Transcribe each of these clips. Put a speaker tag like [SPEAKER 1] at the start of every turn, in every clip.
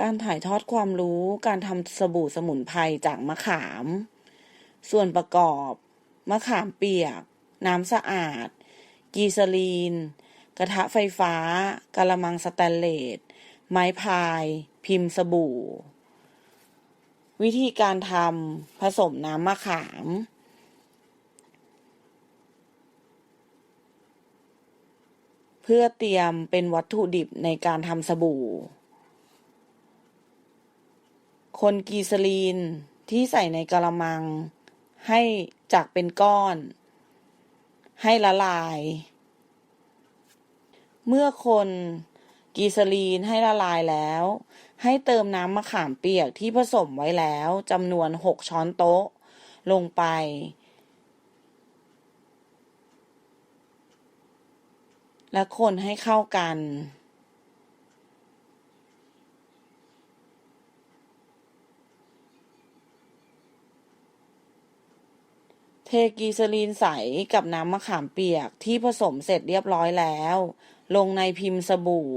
[SPEAKER 1] การถ่ายทอดความรู้ การทำสบู่สมุนไพรจากมะขาม ส่วนประกอบ มะขามเปียก น้ำสะอาด กีซาลีน กระทะไฟฟ้ากะละมังสแตนเลส ไม้พาย พิมพ์สบู่ วิธีการทำผสมน้ำมะขามเพื่อเตรียมเป็นวัตถุดิบในการทำสบู่ คนกีซลีนที่ใส่ในกระมัง ให้จากเป็นก้อน ให้ละลาย เมื่อคนกีซลีนให้ละลายแล้ว ให้เติมน้ำมะขามเปียกที่ผสมไว้แล้วจำนวน6ช้อนโต๊ะ ลงไป และคนให้เข้ากัน เทกีซลีนใสกับน้ำมะขามเปียกที่ผสมเสร็จเรียบร้อยแล้ว ลงในพิมพ์สบู่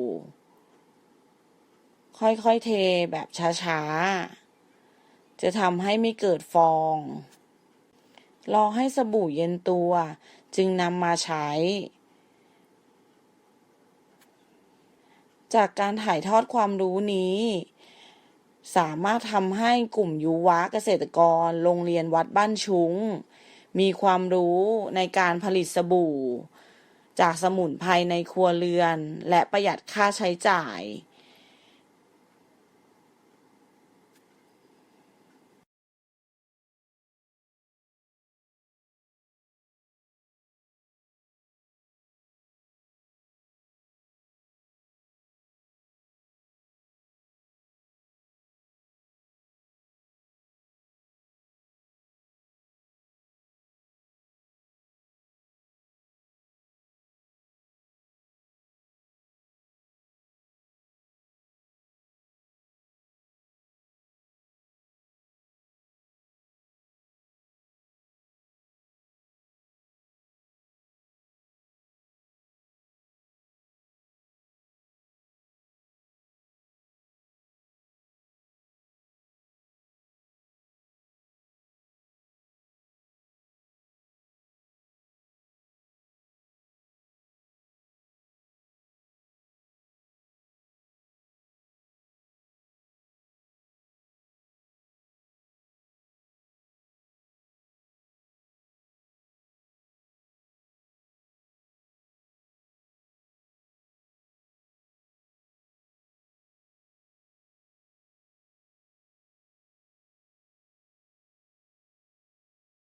[SPEAKER 1] ค่อยๆเทแบบช้าๆ จะทำให้ไม่เกิดฟอง รอให้สบู่เย็นตัว จึงนำมาใช้ จากการถ่ายทอดความรู้นี้สามารถทำให้กลุ่มยุวะเกษตรกร โรงเรียนวัดบ้านชุง้ง มีความรู้ในการผลิตสบู่ จากสมุนไพรในครัวเรือน และประหยัดค่าใช้จ่าย